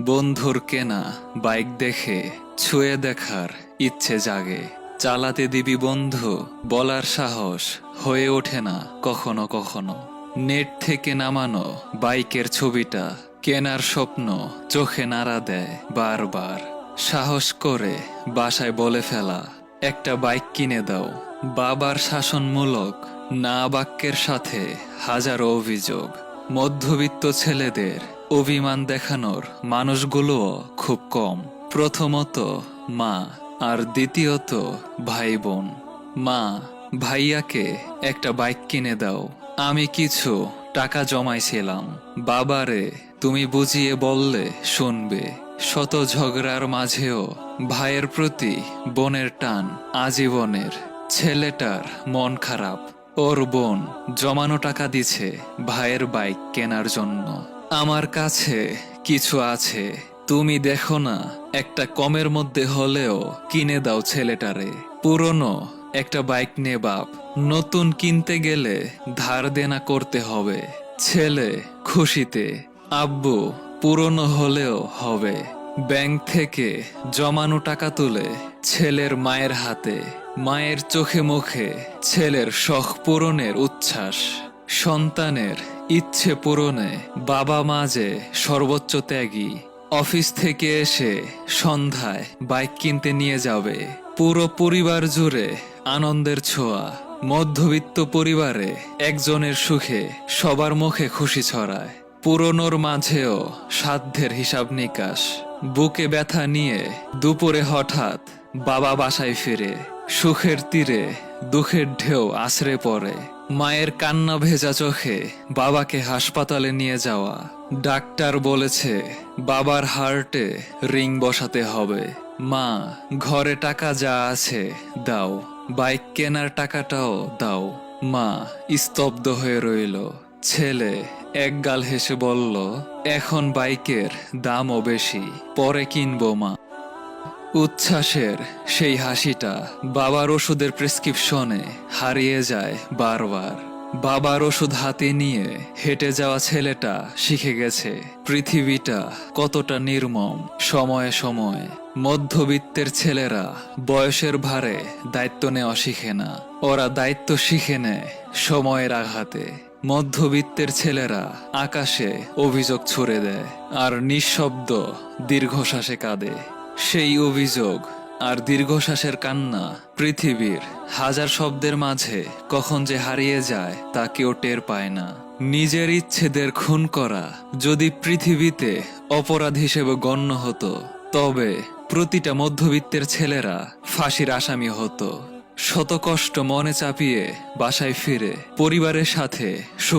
বন্ধুর কেনা, বাইক দেখে, ছুঁয়ে দেখার ইচ্ছে জাগে। চালাতে দিবি বন্ধু, বলার সাহস হয়ে ওঠে না কখনো কখনো। নেট থেকে নামানো বাইকের ছবিটা কেনার স্বপ্ন চোখে নাড়া দেয় বারবার। সাহস করে বাসায় বলে ফেলা, একটা বাইক কিনে দাও। বাবার শাসনমূলক না বাক্যের সাথে হাজারো অভিযোগ। মধ্যবিত্ত ছেলেদের অভিমান দেখানোর মানুষগুলোও খুব কম। প্রথমত, মা, আর দ্বিতীয়ত ভাই বোন মা, ভাইয়াকে একটা বাইক কিনে দাও। আমি কিছু টাকা জমাইছিলাম। বাবারে, তুমি বুঝিয়ে বললে শুনবে। শত ঝগড়ার মাঝেও ভাইয়ের প্রতি বোনের টান আজীবনের। ছেলেটার মন খারাপ। ওর বোন জমানো টাকা দিছে ভাইয়ের বাইক কেনার জন্য। আমার কাছে কিছু আছে। তুমি দেখো না, একটা কমের মধ্যে হলেও কিনে দাও ছেলেটারে। পুরনো, একটা বাইক নে বাপ। নতুন কিনতে গেলে ধার দেনা করতে হবে। ছেলে, খুশিতে। আব্বু, পুরনো হলেও হবে। ব্যাংক থেকে জমানো টাকা তুলে ছেলের মায়ের হাতে। মায়ের চোখে মুখে ছেলের শখ পূরণের উচ্ছ্বাস। সন্তানের ইচ্ছে পূরণে বাবা মা যে সর্বোচ্চ ত্যাগী, অফিস থেকে এসে সন্ধ্যায় বাইক কিনতে নিয়ে যাবে। পুরো পরিবার জুড়ে আনন্দের ছোঁয়া। মধ্যবিত্ত পরিবারে একজনের সুখে সবার মুখে খুশি ছড়ায়। পুরনোর মাঝেও সাধ্যের হিসাব নিকাশ। বুকে ব্যথা নিয়ে দুপুরে হঠাৎ বাবা বাসায় ফিরে। সুখের তীরে দুঃখের ঢেউ আছড়ে পড়ে। মায়ের কান্না ভেজা চোখে বাবাকে হাসপাতালে নিয়ে যাওয়া। ডাক্তার বলেছে, বাবার হার্টে রিং বসাতে হবে। মা, ঘরে টাকা যা আছে দাও। বাইক কেনার টাকাটাও দাও। মা স্তব্ধ হয়ে রইল। ছেলে এক গাল হেসে বলল, এখন বাইকের দামও বেশি, পরে কিনবো মা। উচ্ছ্বাসের সেই হাসিটা বাবার ওষুধের প্রেসক্রিপশনে হারিয়ে যায় বারবার। বাবার ওষুধ হাতে নিয়ে হেঁটে যাওয়া ছেলেটা শিখে গেছে পৃথিবীটা কতটা নির্মম। সময়ে সময়ে মধ্যবিত্তের ছেলেরা বয়সের ভারে দায়িত্ব নেওয়া শিখে না। ওরা দায়িত্ব শিখে নেয় সময়ের আঘাতে। মধ্যবিত্তের ছেলেরা আকাশে অভিযোগ ছুড়ে দেয় আর নিঃশব্দ দীর্ঘশ্বাসে কাঁদে। সেই অভিযোগ আর দীর্ঘশ্বাসের কান্না পৃথিবীর হাজার শব্দের মাঝে কখন যে হারিয়ে যায় তা কেউ টের পায় না। নিজের ইচ্ছেদের খুন করা যদি পৃথিবীতে অপরাধ হিসেবে গণ্য হতো, তবে প্রতিটা মধ্যবিত্তের ছেলেরা ফাঁসির আসামি হতো। শত কষ্ট মনে চাপিয়ে বাসায় ফিরে পরিবারের সাথে সুখ